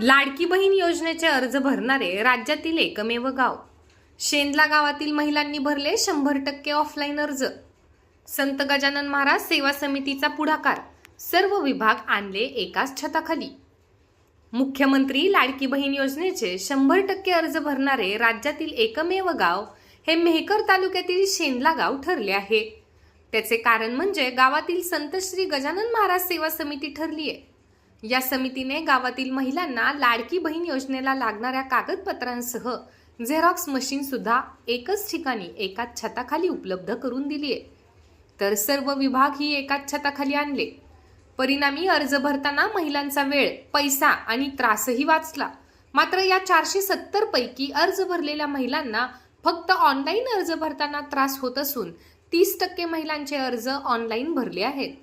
लाडकी बहीण योजनेचे अर्ज भरणारे राज्यातील एकमेव गाव. शेंदला गावातील महिलांनी भरले शंभर टक्के ऑफलाईन अर्ज. संत गजानन महाराज सेवा समितीचा पुढाकार. सर्व विभाग आणले एकाच छताखाली. मुख्यमंत्री लाडकी बहीण योजनेचे शंभर टक्के अर्ज भरणारे राज्यातील एकमेव गाव हे मेहकर तालुक्यातील शेंदला गाव ठरले आहे. त्याचे कारण म्हणजे गावातील संत श्री गजानन महाराज सेवा समिती ठरली आहे या समितीने गावातील महिलांना लाडकी बहीण योजनेला लागणाऱ्या कागदपत्रांसह झेरॉक्स मशीन सुद्धा एकच ठिकाणी एकाच छताखाली उपलब्ध करून दिली आहे. तर सर्व विभाग ही एकाच छताखाली आणले. परिणामी अर्ज भरताना महिलांचा वेळ पैसा आणि त्रासही वाचला. मात्र या चारशे सत्तर पैकी अर्ज भरलेल्या महिलांना फक्त ऑनलाईन अर्ज भरताना त्रास होत असून तीस टक्के महिलांचे अर्ज ऑनलाईन भरले आहेत.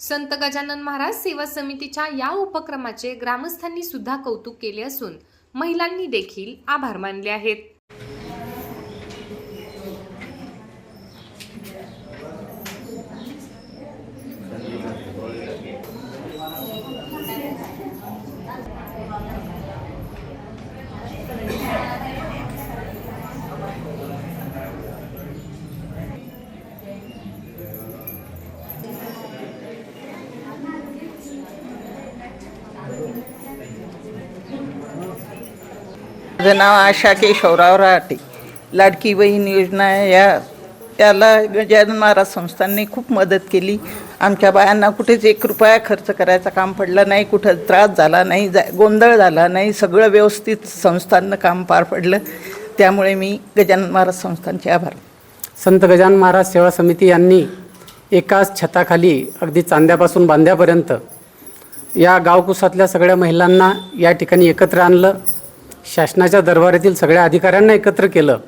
संत गजानन महाराज सेवा समितीच्या या उपक्रमाचे ग्रामस्थांनी सुद्धा कौतुक केले असून महिलांनी देखील आभार मानले आहेत. माझं नाव आशा केशवराव राहते. लाडकी बहीण योजना या त्याला गजानन महाराज संस्थांनी खूप मदत केली. आमच्या बायांना कुठेच एक रुपया खर्च करायचं काम पडलं नाही. कुठं त्रास झाला नाही जा गोंधळ झाला नाही. सगळं व्यवस्थित संस्थांनं काम पार पडलं. त्यामुळे मी गजानन महाराज संस्थांचे आभार संत गजानन महाराज सेवा समिती यांनी एकाच छताखाली अगदी चांद्यापासून बांध्यापर्यंत या गावकुसातल्या सगळ्या महिलांना या ठिकाणी एकत्र आणलं. शासनाच्या दरबारातील सगळ्या अधिकाऱ्यांना एकत्र केलं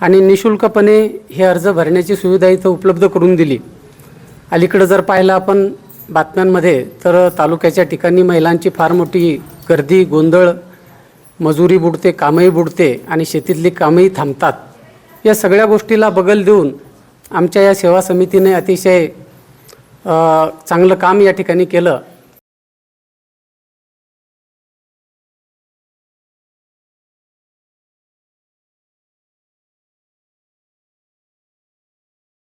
आणि निशुल्कपणे हे अर्ज भरण्याची सुविधा इथं उपलब्ध करून दिली. अलीकडं जर पाहिलं आपण बातम्यांमध्ये तर तालुक्याच्या ठिकाणी महिलांची फार मोठी गर्दी गोंधळ मजुरी बुडते कामही बुडते आणि शेतीतली कामही थांबतात. या सगळ्या गोष्टीला बगल देऊन आमच्या या सेवा समितीने अतिशय चांगलं काम या ठिकाणी केलं.